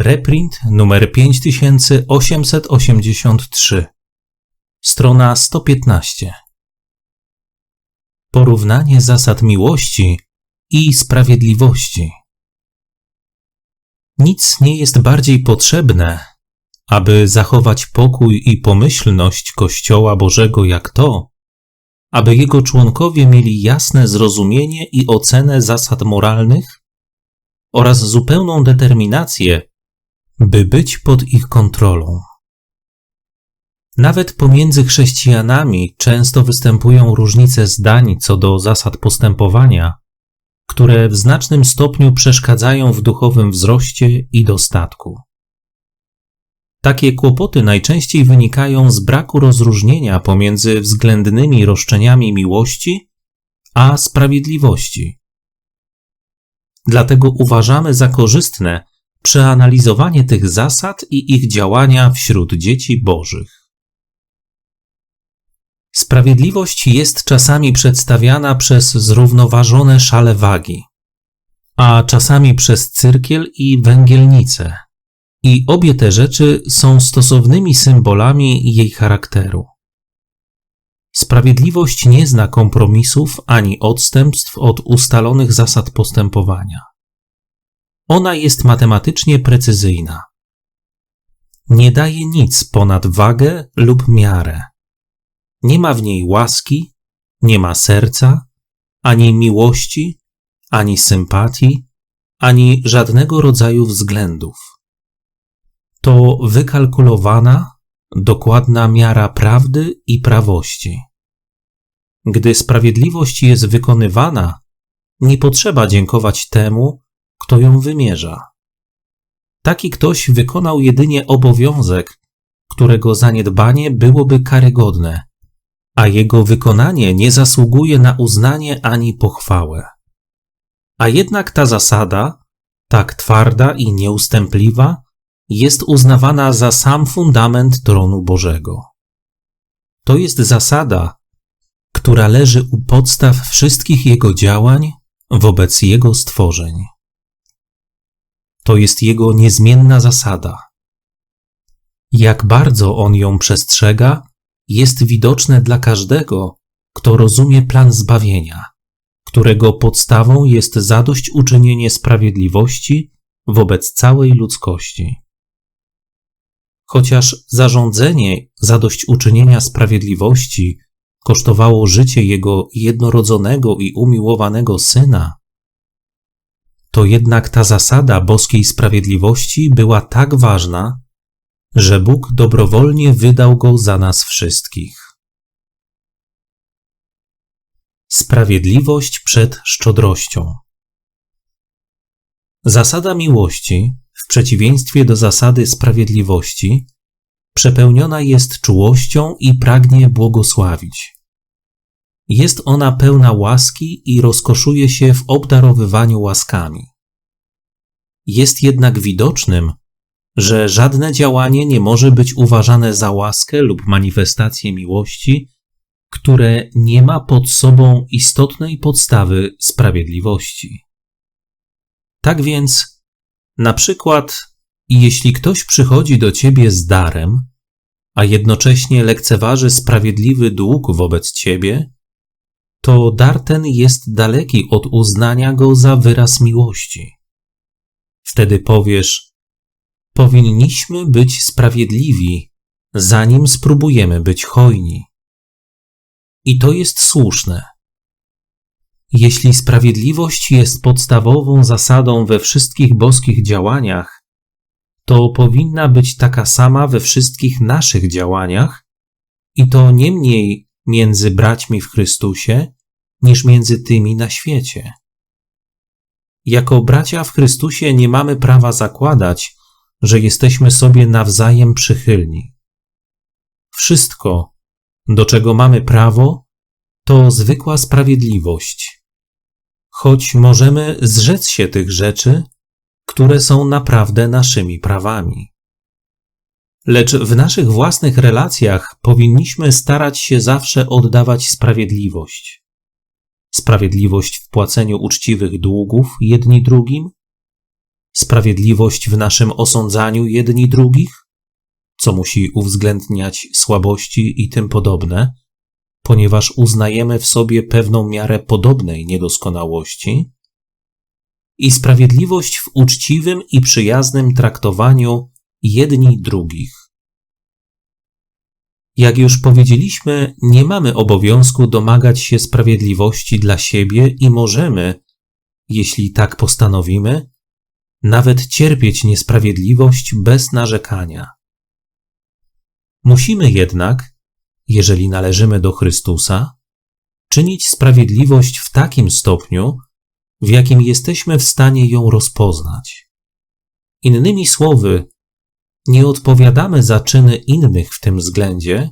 Reprint numer 5883. Strona 115. Porównanie zasad miłości i sprawiedliwości. Nic nie jest bardziej potrzebne, aby zachować pokój i pomyślność Kościoła Bożego jak to, aby jego członkowie mieli jasne zrozumienie i ocenę zasad moralnych oraz zupełną determinację, by być pod ich kontrolą. Nawet pomiędzy chrześcijanami często występują różnice zdań co do zasad postępowania, które w znacznym stopniu przeszkadzają w duchowym wzroście i dostatku. Takie kłopoty najczęściej wynikają z braku rozróżnienia pomiędzy względnymi roszczeniami miłości a sprawiedliwości. Dlatego uważamy za korzystne przeanalizowanie tych zasad i ich działania wśród dzieci Bożych. Sprawiedliwość jest czasami przedstawiana przez zrównoważone szale wagi, a czasami przez cyrkiel i węgielnicę. I obie te rzeczy są stosownymi symbolami jej charakteru. Sprawiedliwość nie zna kompromisów ani odstępstw od ustalonych zasad postępowania. Ona jest matematycznie precyzyjna. Nie daje nic ponad wagę lub miarę. Nie ma w niej łaski, nie ma serca, ani miłości, ani sympatii, ani żadnego rodzaju względów. To wykalkulowana, dokładna miara prawdy i prawości. Gdy sprawiedliwość jest wykonywana, nie potrzeba dziękować temu, kto ją wymierza. Taki ktoś wykonał jedynie obowiązek, którego zaniedbanie byłoby karygodne, a jego wykonanie nie zasługuje na uznanie ani pochwałę. A jednak ta zasada, tak twarda i nieustępliwa, jest uznawana za sam fundament tronu Bożego. To jest zasada, która leży u podstaw wszystkich jego działań wobec jego stworzeń. To jest jego niezmienna zasada. Jak bardzo on ją przestrzega, jest widoczne dla każdego, kto rozumie plan zbawienia, którego podstawą jest zadośćuczynienie sprawiedliwości wobec całej ludzkości. Chociaż zarządzenie zadośćuczynienia sprawiedliwości kosztowało życie jego jednorodzonego i umiłowanego syna, to jednak ta zasada boskiej sprawiedliwości była tak ważna, że Bóg dobrowolnie wydał go za nas wszystkich. Sprawiedliwość przed szczodrością. Zasada miłości, w przeciwieństwie do zasady sprawiedliwości, przepełniona jest czułością i pragnie błogosławić. Jest ona pełna łaski i rozkoszuje się w obdarowywaniu łaskami. Jest jednak widocznym, że żadne działanie nie może być uważane za łaskę lub manifestację miłości, które nie ma pod sobą istotnej podstawy sprawiedliwości. Tak więc, na przykład, jeśli ktoś przychodzi do ciebie z darem, a jednocześnie lekceważy sprawiedliwy dług wobec ciebie, to dar ten jest daleki od uznania go za wyraz miłości. Wtedy powiesz: Powinniśmy być sprawiedliwi, zanim spróbujemy być hojni. I to jest słuszne. Jeśli sprawiedliwość jest podstawową zasadą we wszystkich boskich działaniach, to powinna być taka sama we wszystkich naszych działaniach, i to nie mniej między braćmi w Chrystusie, niż między tymi na świecie. Jako bracia w Chrystusie nie mamy prawa zakładać, że jesteśmy sobie nawzajem przychylni. Wszystko, do czego mamy prawo, to zwykła sprawiedliwość. Choć możemy zrzec się tych rzeczy, które są naprawdę naszymi prawami. Lecz w naszych własnych relacjach powinniśmy starać się zawsze oddawać sprawiedliwość sprawiedliwość w płaceniu uczciwych długów jedni drugim, Sprawiedliwość w naszym osądzaniu jedni drugich, co musi uwzględniać słabości i tym podobne, ponieważ uznajemy w sobie pewną miarę podobnej niedoskonałości, i sprawiedliwość w uczciwym i przyjaznym traktowaniu jedni drugich. Jak już powiedzieliśmy, nie mamy obowiązku domagać się sprawiedliwości dla siebie i możemy, jeśli tak postanowimy, nawet cierpieć niesprawiedliwość bez narzekania. Musimy jednak, jeżeli należymy do Chrystusa, czynić sprawiedliwość w takim stopniu, w jakim jesteśmy w stanie ją rozpoznać. Innymi słowy, nie odpowiadamy za czyny innych w tym względzie,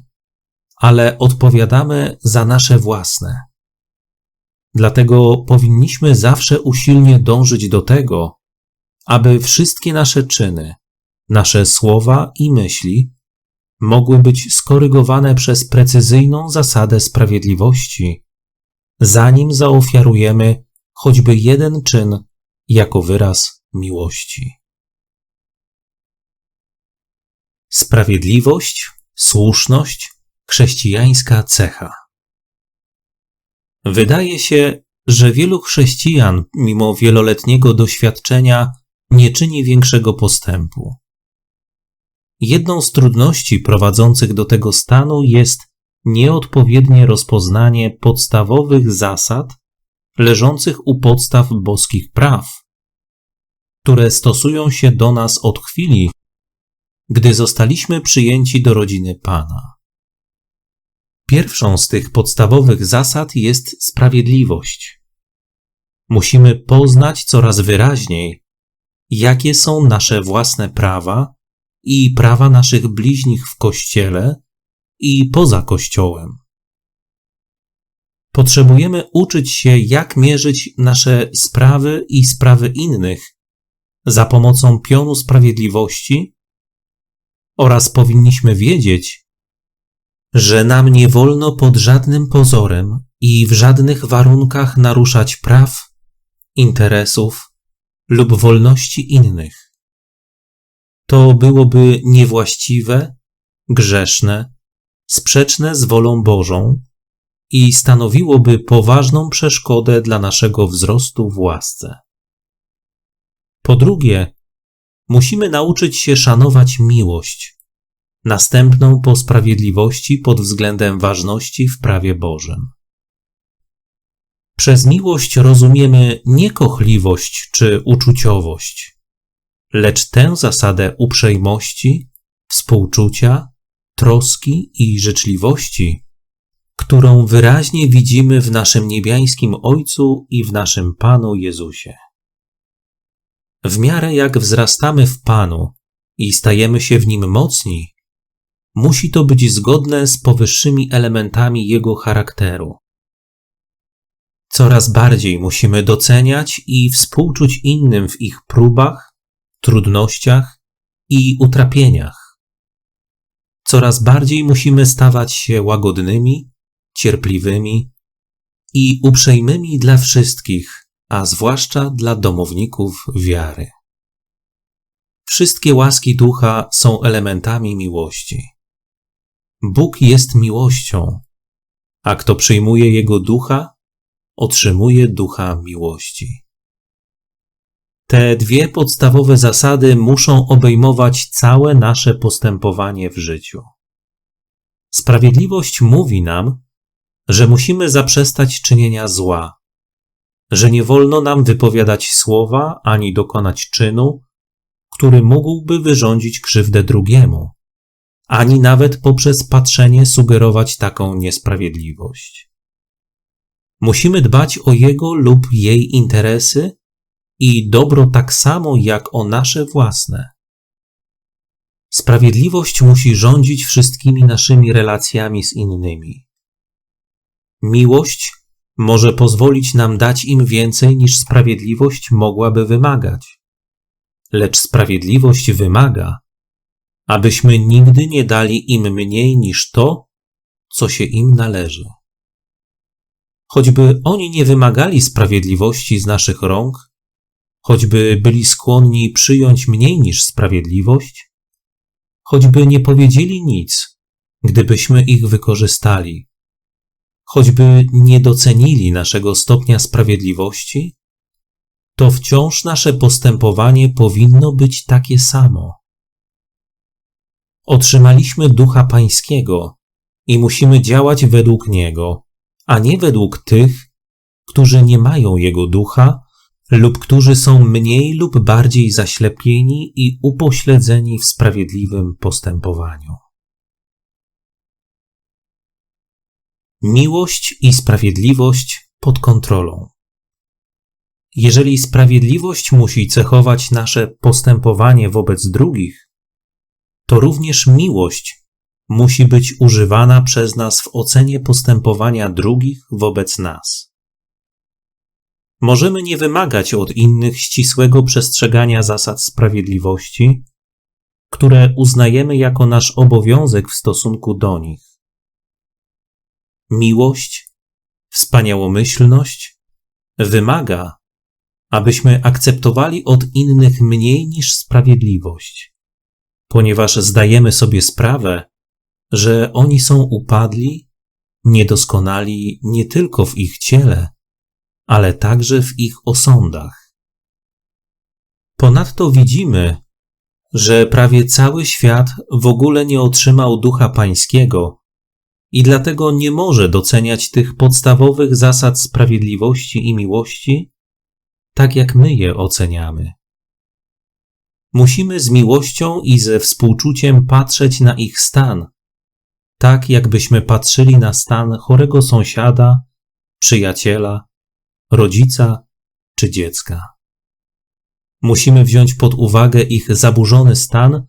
ale odpowiadamy za nasze własne. Dlatego powinniśmy zawsze usilnie dążyć do tego, aby wszystkie nasze czyny, nasze słowa i myśli mogły być skorygowane przez precyzyjną zasadę sprawiedliwości, zanim zaofiarujemy choćby jeden czyn jako wyraz miłości. Sprawiedliwość, słuszność, chrześcijańska cecha. Wydaje się, że wielu chrześcijan, mimo wieloletniego doświadczenia, nie czyni większego postępu. Jedną z trudności prowadzących do tego stanu jest nieodpowiednie rozpoznanie podstawowych zasad leżących u podstaw boskich praw, które stosują się do nas od chwili, gdy zostaliśmy przyjęci do rodziny Pana. Pierwszą z tych podstawowych zasad jest sprawiedliwość. Musimy poznać coraz wyraźniej, jakie są nasze własne prawa i prawa naszych bliźnich w kościele i poza kościołem. Potrzebujemy uczyć się, jak mierzyć nasze sprawy i sprawy innych za pomocą pionu sprawiedliwości oraz powinniśmy wiedzieć, że nam nie wolno pod żadnym pozorem i w żadnych warunkach naruszać praw, interesów lub wolności innych. To byłoby niewłaściwe, grzeszne, sprzeczne z wolą Bożą i stanowiłoby poważną przeszkodę dla naszego wzrostu w łasce. Po drugie, musimy nauczyć się szanować miłość, następną po sprawiedliwości pod względem ważności w prawie Bożym. Przez miłość rozumiemy nie kochliwość czy uczuciowość, lecz tę zasadę uprzejmości, współczucia, troski i życzliwości, którą wyraźnie widzimy w naszym niebiańskim Ojcu i w naszym Panu Jezusie. W miarę jak wzrastamy w Panu i stajemy się w nim mocni, musi to być zgodne z powyższymi elementami Jego charakteru. Coraz bardziej musimy doceniać i współczuć innym w ich próbach, trudnościach i utrapieniach. Coraz bardziej musimy stawać się łagodnymi, cierpliwymi i uprzejmymi dla wszystkich, a zwłaszcza dla domowników wiary. Wszystkie łaski ducha są elementami miłości. Bóg jest miłością, a kto przyjmuje Jego ducha, otrzymuje ducha miłości. Te dwie podstawowe zasady muszą obejmować całe nasze postępowanie w życiu. Sprawiedliwość mówi nam, że musimy zaprzestać czynienia zła, że nie wolno nam wypowiadać słowa ani dokonać czynu, który mógłby wyrządzić krzywdę drugiemu, ani nawet poprzez patrzenie sugerować taką niesprawiedliwość. Musimy dbać o jego lub jej interesy i dobro tak samo jak o nasze własne. Sprawiedliwość musi rządzić wszystkimi naszymi relacjami z innymi. Miłość może pozwolić nam dać im więcej niż sprawiedliwość mogłaby wymagać. Lecz sprawiedliwość wymaga, abyśmy nigdy nie dali im mniej niż to, co się im należy. Choćby oni nie wymagali sprawiedliwości z naszych rąk, choćby byli skłonni przyjąć mniej niż sprawiedliwość, choćby nie powiedzieli nic, gdybyśmy ich wykorzystali, choćby nie docenili naszego stopnia sprawiedliwości, to wciąż nasze postępowanie powinno być takie samo. Otrzymaliśmy Ducha Pańskiego i musimy działać według Niego, a nie według tych, którzy nie mają Jego Ducha lub którzy są mniej lub bardziej zaślepieni i upośledzeni w sprawiedliwym postępowaniu. Miłość i sprawiedliwość pod kontrolą. Jeżeli sprawiedliwość musi cechować nasze postępowanie wobec drugich, to również miłość musi być używana przez nas w ocenie postępowania drugich wobec nas. Możemy nie wymagać od innych ścisłego przestrzegania zasad sprawiedliwości, które uznajemy jako nasz obowiązek w stosunku do nich. Miłość, wspaniałomyślność wymaga, abyśmy akceptowali od innych mniej niż sprawiedliwość, ponieważ zdajemy sobie sprawę, że oni są upadli, niedoskonali nie tylko w ich ciele, ale także w ich osądach. Ponadto widzimy, że prawie cały świat w ogóle nie otrzymał ducha pańskiego i dlatego nie może doceniać tych podstawowych zasad sprawiedliwości i miłości, tak jak my je oceniamy. Musimy z miłością i ze współczuciem patrzeć na ich stan, tak jakbyśmy patrzyli na stan chorego sąsiada, przyjaciela, rodzica czy dziecka. Musimy wziąć pod uwagę ich zaburzony stan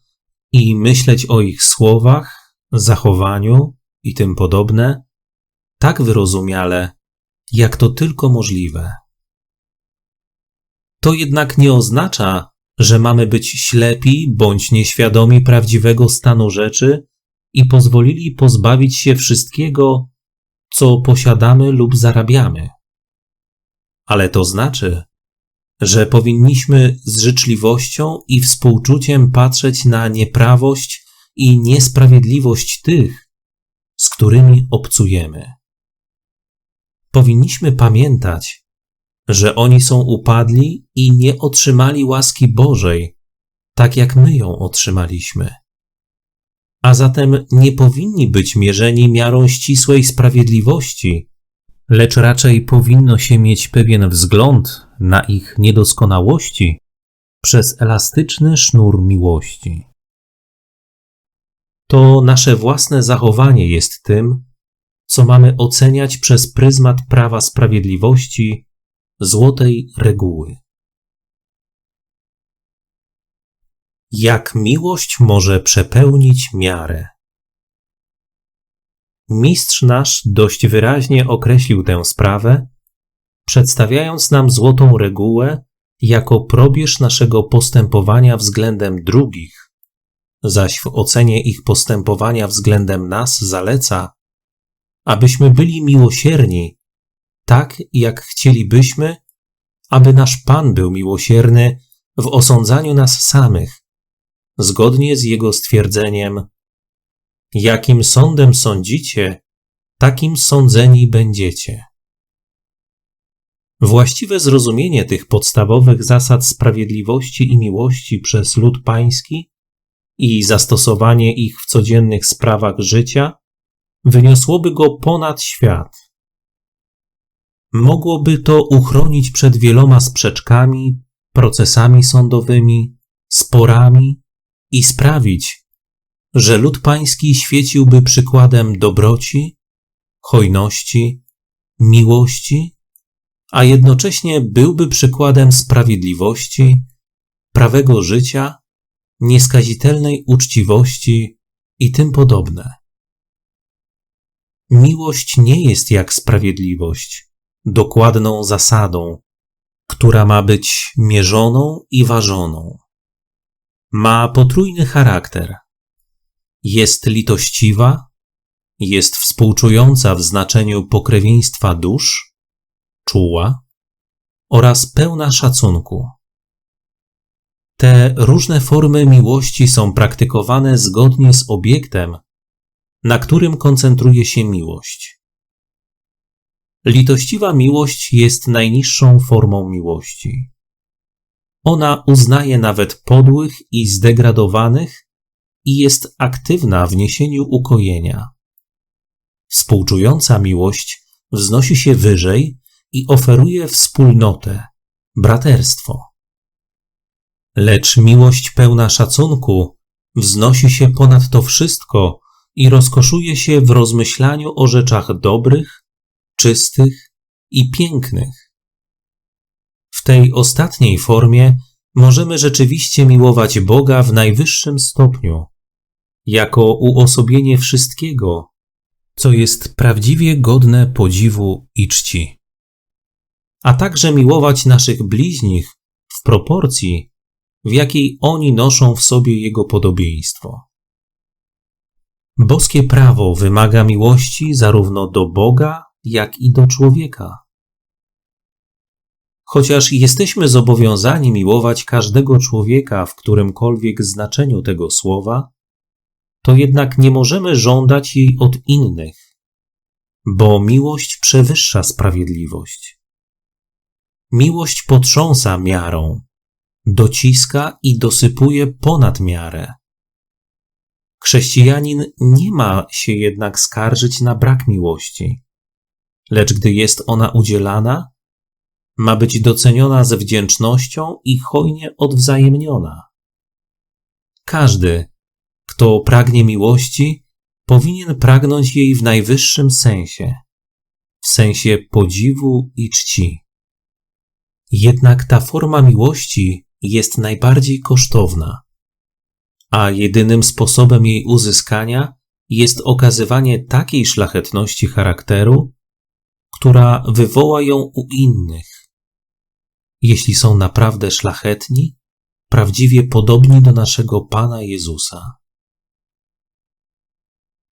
i myśleć o ich słowach, zachowaniu i tym podobne, tak wyrozumiale, jak to tylko możliwe. To jednak nie oznacza, że mamy być ślepi bądź nieświadomi prawdziwego stanu rzeczy i pozwolili pozbawić się wszystkiego, co posiadamy lub zarabiamy. Ale to znaczy, że powinniśmy z życzliwością i współczuciem patrzeć na nieprawość i niesprawiedliwość tych, z którymi obcujemy. Powinniśmy pamiętać, że oni są upadli i nie otrzymali łaski Bożej, tak jak my ją otrzymaliśmy. A zatem nie powinni być mierzeni miarą ścisłej sprawiedliwości, lecz raczej powinno się mieć pewien wzgląd na ich niedoskonałości przez elastyczny sznur miłości. To nasze własne zachowanie jest tym, co mamy oceniać przez pryzmat prawa sprawiedliwości, złotej reguły. Jak miłość może przepełnić miarę? Mistrz nasz dość wyraźnie określił tę sprawę, przedstawiając nam złotą regułę jako probierz naszego postępowania względem drugich, zaś w ocenie ich postępowania względem nas zaleca, abyśmy byli miłosierni, tak jak chcielibyśmy, aby nasz Pan był miłosierny w osądzaniu nas samych, zgodnie z Jego stwierdzeniem Jakim sądem sądzicie, takim sądzeni będziecie. Właściwe zrozumienie tych podstawowych zasad sprawiedliwości i miłości przez lud pański i zastosowanie ich w codziennych sprawach życia wyniosłoby go ponad świat. Mogłoby to uchronić przed wieloma sprzeczkami, procesami sądowymi, sporami i sprawić, że lud pański świeciłby przykładem dobroci, hojności, miłości, a jednocześnie byłby przykładem sprawiedliwości, prawego życia, nieskazitelnej uczciwości i tym podobne. Miłość nie jest jak sprawiedliwość, dokładną zasadą, która ma być mierzoną i ważoną. Ma potrójny charakter – jest litościwa, jest współczująca w znaczeniu pokrewieństwa dusz, czuła oraz pełna szacunku. Te różne formy miłości są praktykowane zgodnie z obiektem, na którym koncentruje się miłość. Litościwa miłość jest najniższą formą miłości. Ona uznaje nawet podłych i zdegradowanych i jest aktywna w niesieniu ukojenia. Współczująca miłość wznosi się wyżej i oferuje wspólnotę, braterstwo. Lecz miłość pełna szacunku wznosi się ponad to wszystko i rozkoszuje się w rozmyślaniu o rzeczach dobrych, czystych i pięknych. W tej ostatniej formie możemy rzeczywiście miłować Boga w najwyższym stopniu, jako uosobienie wszystkiego, co jest prawdziwie godne podziwu i czci. A także miłować naszych bliźnich w proporcji, w jakiej oni noszą w sobie Jego podobieństwo. Boskie prawo wymaga miłości zarówno do Boga, jak i do człowieka. Chociaż jesteśmy zobowiązani miłować każdego człowieka w którymkolwiek znaczeniu tego słowa, to jednak nie możemy żądać jej od innych, bo miłość przewyższa sprawiedliwość. Miłość potrząsa miarą, dociska i dosypuje ponad miarę. Chrześcijanin nie ma się jednak skarżyć na brak miłości, lecz gdy jest ona udzielana, ma być doceniona ze wdzięcznością i hojnie odwzajemniona. Każdy, kto pragnie miłości, powinien pragnąć jej w najwyższym sensie, w sensie podziwu i czci. Jednak ta forma miłości jest najbardziej kosztowna, a jedynym sposobem jej uzyskania jest okazywanie takiej szlachetności charakteru, która wywoła ją u innych. Jeśli są naprawdę szlachetni, prawdziwie podobni do naszego Pana Jezusa.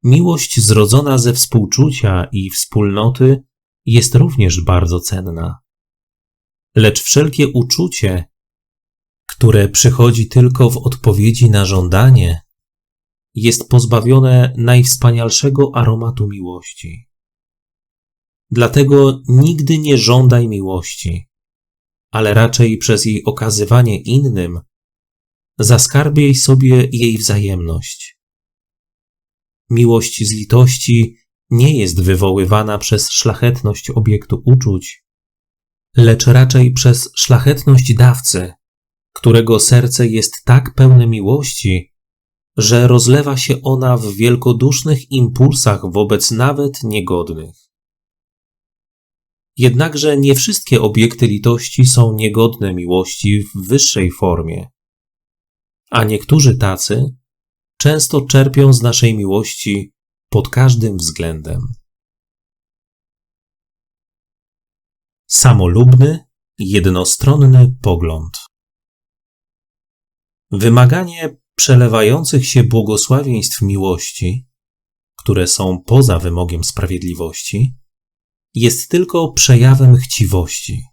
Miłość zrodzona ze współczucia i wspólnoty jest również bardzo cenna. Lecz wszelkie uczucie, które przychodzi tylko w odpowiedzi na żądanie, jest pozbawione najwspanialszego aromatu miłości. Dlatego nigdy nie żądaj miłości, ale raczej przez jej okazywanie innym zaskarbiej sobie jej wzajemność. Miłość z litości nie jest wywoływana przez szlachetność obiektu uczuć, lecz raczej przez szlachetność dawcy, którego serce jest tak pełne miłości, że rozlewa się ona w wielkodusznych impulsach wobec nawet niegodnych. Jednakże nie wszystkie obiekty litości są niegodne miłości w wyższej formie, a niektórzy tacy często czerpią z naszej miłości pod każdym względem. Samolubny, jednostronny pogląd. Wymaganie przelewających się błogosławieństw miłości, które są poza wymogiem sprawiedliwości, jest tylko przejawem chciwości.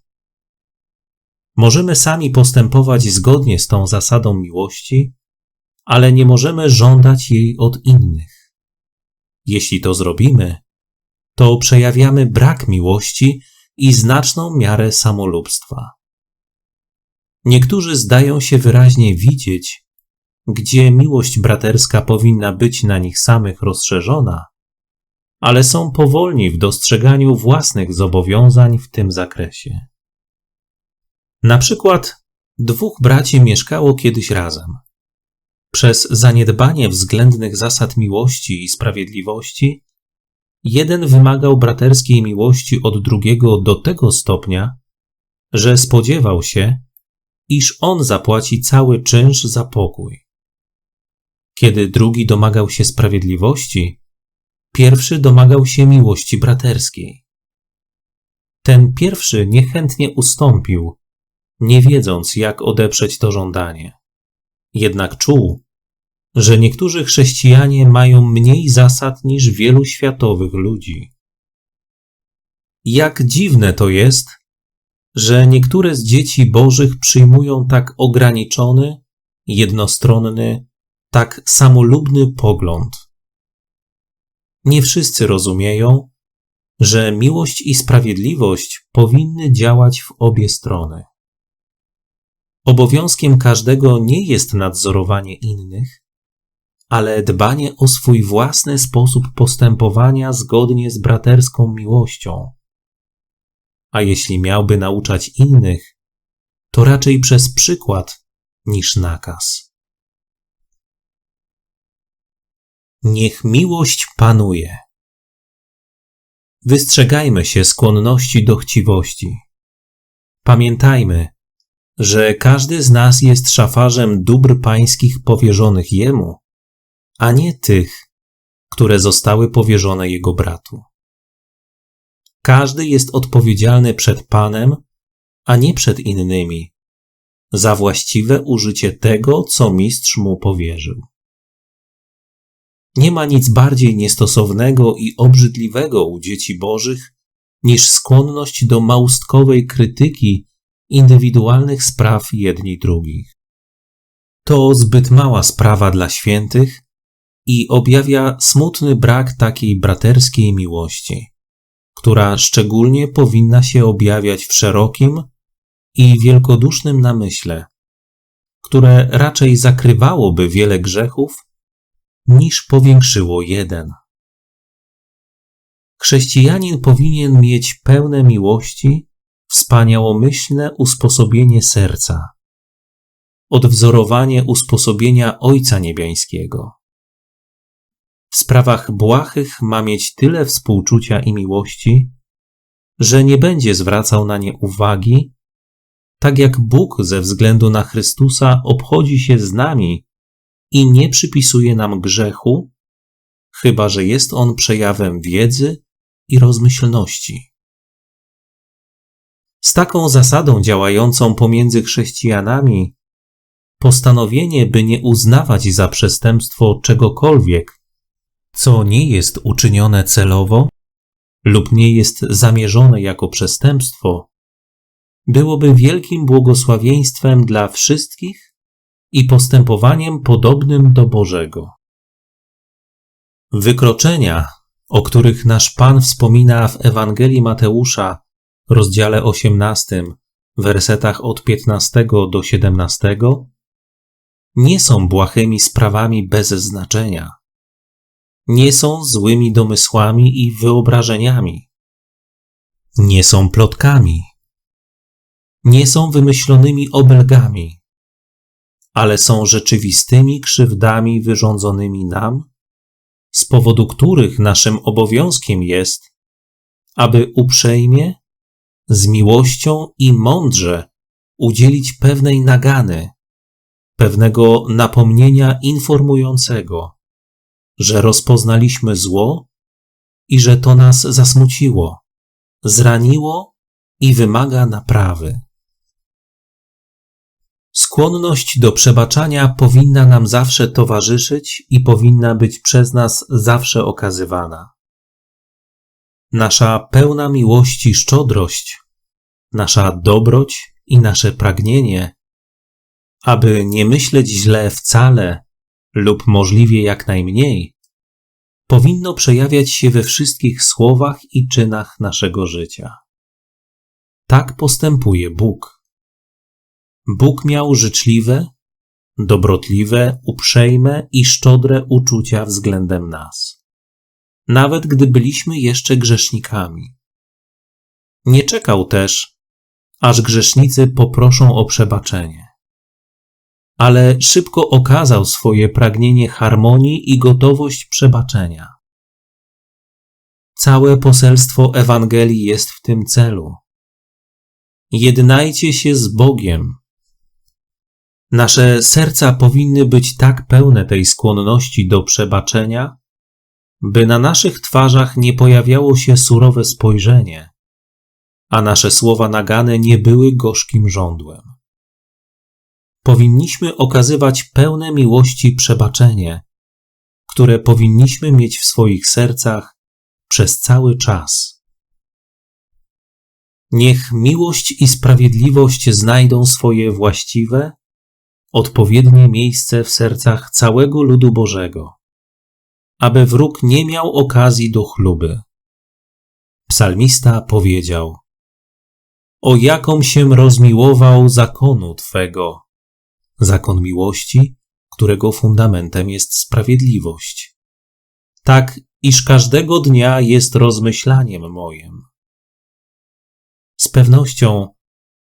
Możemy sami postępować zgodnie z tą zasadą miłości, ale nie możemy żądać jej od innych. Jeśli to zrobimy, to przejawiamy brak miłości i znaczną miarę samolubstwa. Niektórzy zdają się wyraźnie widzieć, gdzie miłość braterska powinna być na nich samych rozszerzona, ale są powolni w dostrzeganiu własnych zobowiązań w tym zakresie. Na przykład dwóch braci mieszkało kiedyś razem. Przez zaniedbanie względnych zasad miłości i sprawiedliwości, jeden wymagał braterskiej miłości od drugiego do tego stopnia, że spodziewał się, iż on zapłaci cały czynsz za pokój. Kiedy drugi domagał się sprawiedliwości, Pierwszy domagał się miłości braterskiej. Ten pierwszy niechętnie ustąpił, nie wiedząc, jak odeprzeć to żądanie. Jednak czuł, że niektórzy chrześcijanie mają mniej zasad niż wielu światowych ludzi. Jak dziwne to jest, że niektóre z dzieci Bożych przyjmują tak ograniczony jednostronny, tak samolubny pogląd. Nie wszyscy rozumieją, że miłość i sprawiedliwość powinny działać w obie strony. Obowiązkiem każdego nie jest nadzorowanie innych, ale dbanie o swój własny sposób postępowania zgodnie z braterską miłością. A jeśli miałby nauczać innych, to raczej przez przykład niż nakaz. Niech miłość panuje. Wystrzegajmy się skłonności do chciwości. Pamiętajmy, że każdy z nas jest szafarzem dóbr pańskich powierzonych jemu, a nie tych, które zostały powierzone jego bratu. Każdy jest odpowiedzialny przed Panem, a nie przed innymi, za właściwe użycie tego, co mistrz mu powierzył. Nie ma nic bardziej niestosownego i obrzydliwego u dzieci bożych niż skłonność do małostkowej krytyki indywidualnych spraw jedni drugich. To zbyt mała sprawa dla świętych i objawia smutny brak takiej braterskiej miłości, która szczególnie powinna się objawiać w szerokim i wielkodusznym namyśle, które raczej zakrywałoby wiele grzechów niż powiększyło jeden. Chrześcijanin powinien mieć pełne miłości, wspaniałomyślne usposobienie serca, odwzorowanie usposobienia Ojca Niebiańskiego. W sprawach błahych ma mieć tyle współczucia i miłości, że nie będzie zwracał na nie uwagi, tak jak Bóg ze względu na Chrystusa obchodzi się z nami i nie przypisuje nam grzechu, chyba że jest on przejawem wiedzy i rozmyślności. Z taką zasadą działającą pomiędzy chrześcijanami, postanowienie, by nie uznawać za przestępstwo czegokolwiek, co nie jest uczynione celowo lub nie jest zamierzone jako przestępstwo, byłoby wielkim błogosławieństwem dla wszystkich i postępowaniem podobnym do Bożego. Wykroczenia, o których nasz Pan wspomina w Ewangelii Mateusza, rozdziale 18, wersetach od 15 do 17, nie są błahymi sprawami bez znaczenia. Nie są złymi domysłami i wyobrażeniami. Nie są plotkami. Nie są wymyślonymi obelgami ale są rzeczywistymi krzywdami wyrządzonymi nam, z powodu których naszym obowiązkiem jest, aby uprzejmie, z miłością i mądrze udzielić pewnej nagany, pewnego napomnienia informującego, że rozpoznaliśmy zło i że to nas zasmuciło, zraniło i wymaga naprawy. Skłonność do przebaczania powinna nam zawsze towarzyszyć i powinna być przez nas zawsze okazywana. Nasza pełna miłości szczodrość, nasza dobroć i nasze pragnienie, aby nie myśleć źle wcale lub możliwie jak najmniej, powinno przejawiać się we wszystkich słowach i czynach naszego życia. Tak postępuje Bóg. Bóg miał życzliwe, dobrotliwe, uprzejme i szczodre uczucia względem nas, nawet gdy byliśmy jeszcze grzesznikami. Nie czekał też, aż grzesznicy poproszą o przebaczenie, ale szybko okazał swoje pragnienie harmonii i gotowość przebaczenia. Całe poselstwo Ewangelii jest w tym celu. Jednajcie się z Bogiem, Nasze serca powinny być tak pełne tej skłonności do przebaczenia, by na naszych twarzach nie pojawiało się surowe spojrzenie, a nasze słowa nagane nie były gorzkim żądłem. Powinniśmy okazywać pełne miłości przebaczenie, które powinniśmy mieć w swoich sercach przez cały czas. Niech miłość i sprawiedliwość znajdą swoje właściwe odpowiednie miejsce w sercach całego ludu Bożego, aby wróg nie miał okazji do chluby. Psalmista powiedział: O jaką się rozmiłował zakonu Twego, zakon miłości, którego fundamentem jest sprawiedliwość. Tak, iż każdego dnia jest rozmyślaniem moim. Z pewnością,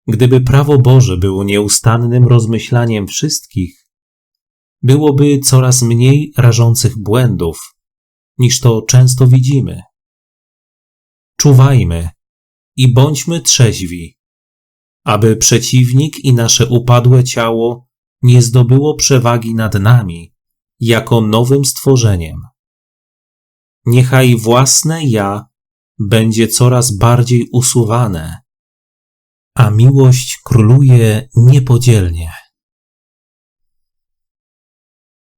gdyby prawo Boże było nieustannym rozmyślaniem wszystkich, byłoby coraz mniej rażących błędów, niż to często widzimy. Czuwajmy i bądźmy trzeźwi, aby przeciwnik i nasze upadłe ciało nie zdobyło przewagi nad nami jako nowym stworzeniem. Niechaj własne ja będzie coraz bardziej usuwane, a miłość króluje niepodzielnie.